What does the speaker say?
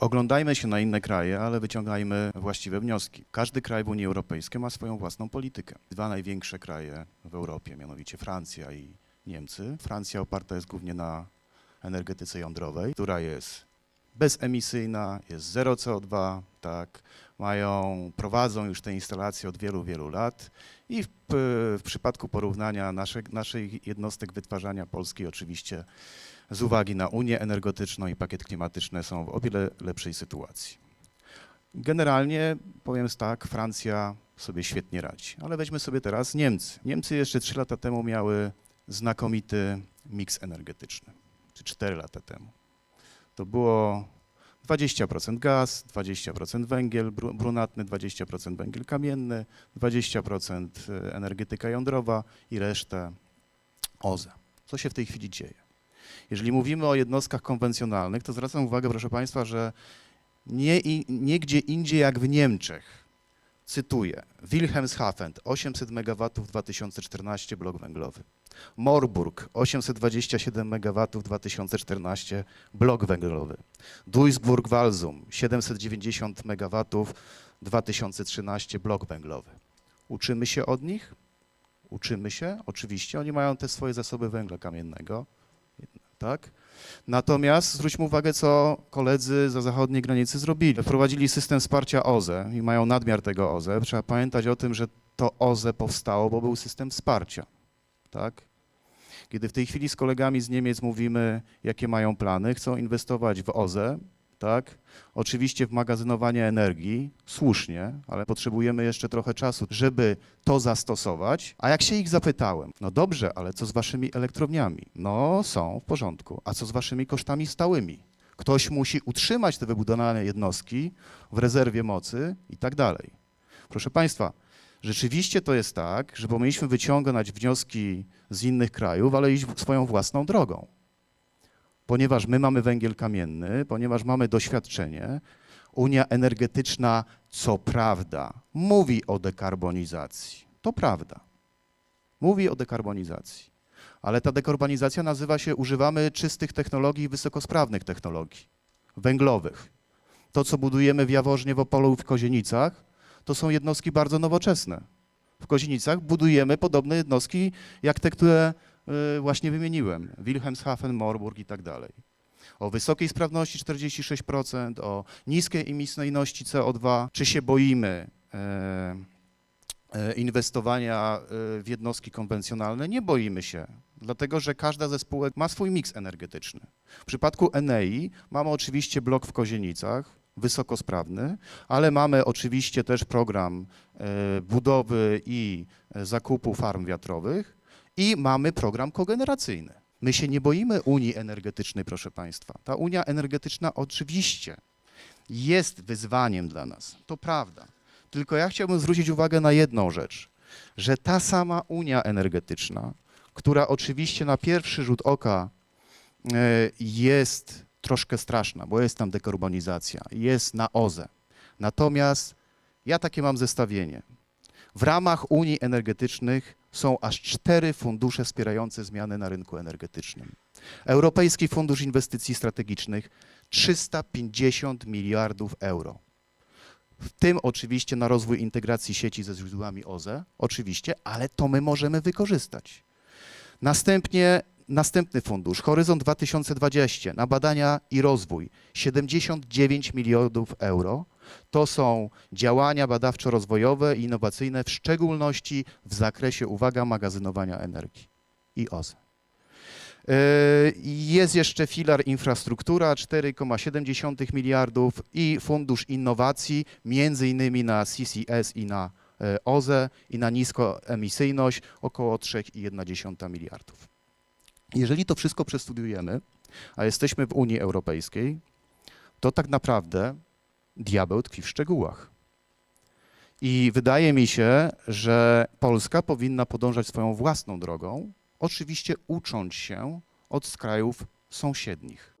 Oglądajmy się na inne kraje, ale wyciągajmy właściwe wnioski. Każdy kraj w Unii Europejskiej ma swoją własną politykę. Dwa największe kraje w Europie, mianowicie Francja i Niemcy. Francja oparta jest głównie na energetyce jądrowej, która jest bezemisyjna, jest zero CO2, tak, mają, prowadzą już te instalacje od wielu, wielu lat i w, w przypadku porównania nasze, naszych jednostek wytwarzania Polski oczywiście z uwagi na Unię energetyczną i pakiet klimatyczny są w o wiele lepszej sytuacji. Generalnie powiem tak, Francja sobie świetnie radzi, ale weźmy sobie teraz Niemcy. Niemcy jeszcze 3 lata temu miały znakomity miks energetyczny, czy 4 lata temu. To było 20% gaz, 20% węgiel bru- brunatny, 20% węgiel kamienny, 20% energetyka jądrowa i resztę OZE. Co się w tej chwili dzieje? Jeżeli mówimy o jednostkach konwencjonalnych, to zwracam uwagę, proszę Państwa, że nie gdzie indziej jak w Niemczech, cytuję, Wilhelmshaven 800 MW 2014 blok węglowy, Morburg 827 MW 2014 blok węglowy, Duisburg-Walsum 790 MW 2013 blok węglowy. Uczymy się od nich? Uczymy się, oczywiście. Oni mają te swoje zasoby węgla kamiennego, tak? Natomiast zwróćmy uwagę, co koledzy za zachodniej granicy zrobili. Wprowadzili system wsparcia OZE i mają nadmiar tego OZE. Trzeba pamiętać o tym, że to OZE powstało, bo był system wsparcia, tak? Kiedy w tej chwili z kolegami z Niemiec mówimy, jakie mają plany, chcą inwestować w OZE, tak? Oczywiście w magazynowanie energii, słusznie, ale potrzebujemy jeszcze trochę czasu, żeby to zastosować. A jak się ich zapytałem, no dobrze, ale co z waszymi elektrowniami? No są w porządku. A co z waszymi kosztami stałymi? Ktoś musi utrzymać te wybudowane jednostki w rezerwie mocy i tak dalej. Proszę Państwa, rzeczywiście to jest tak, że powinniśmy wyciągać wnioski z innych krajów, ale iść swoją własną drogą ponieważ my mamy węgiel kamienny, ponieważ mamy doświadczenie, Unia energetyczna, co prawda, mówi o dekarbonizacji. To prawda. Mówi o dekarbonizacji. Ale ta dekarbonizacja nazywa się, używamy czystych technologii wysokosprawnych technologii węglowych. To, co budujemy w Jaworznie, w Opolu w Kozienicach, to są jednostki bardzo nowoczesne. W Kozienicach budujemy podobne jednostki, jak te, które właśnie wymieniłem. Wilhelmshaven, Morburg i tak dalej. O wysokiej sprawności 46%, o niskiej emisyjności CO2. Czy się boimy e, e, inwestowania w jednostki konwencjonalne? Nie boimy się, dlatego że każda ze spółek ma swój miks energetyczny. W przypadku Enei mamy oczywiście blok w Kozienicach, wysokosprawny, ale mamy oczywiście też program budowy i zakupu farm wiatrowych i mamy program kogeneracyjny. My się nie boimy Unii Energetycznej, proszę Państwa. Ta Unia Energetyczna oczywiście jest wyzwaniem dla nas, to prawda. Tylko ja chciałbym zwrócić uwagę na jedną rzecz, że ta sama Unia Energetyczna, która oczywiście na pierwszy rzut oka e, jest troszkę straszna, bo jest tam dekarbonizacja, jest na OZE. Natomiast ja takie mam zestawienie. W ramach Unii Energetycznych są aż cztery fundusze wspierające zmiany na rynku energetycznym. Europejski Fundusz Inwestycji Strategicznych 350 miliardów euro. W tym oczywiście na rozwój integracji sieci ze źródłami OZE, oczywiście, ale to my możemy wykorzystać. Następnie następny fundusz, Horyzont 2020, na badania i rozwój 79 milionów euro. To są działania badawczo-rozwojowe i innowacyjne, w szczególności w zakresie, uwaga, magazynowania energii i OZE. Yy, Jest jeszcze filar infrastruktura 4,7 miliardów i fundusz innowacji, między innymi na CCS i na e, OZE i na niskoemisyjność około 3,1 miliardów. Jeżeli to wszystko przestudiujemy, a jesteśmy w Unii Europejskiej, to tak naprawdę diabeł tkwi w szczegółach. I wydaje mi się, że Polska powinna podążać swoją własną drogą, oczywiście ucząc się od krajów sąsiednich.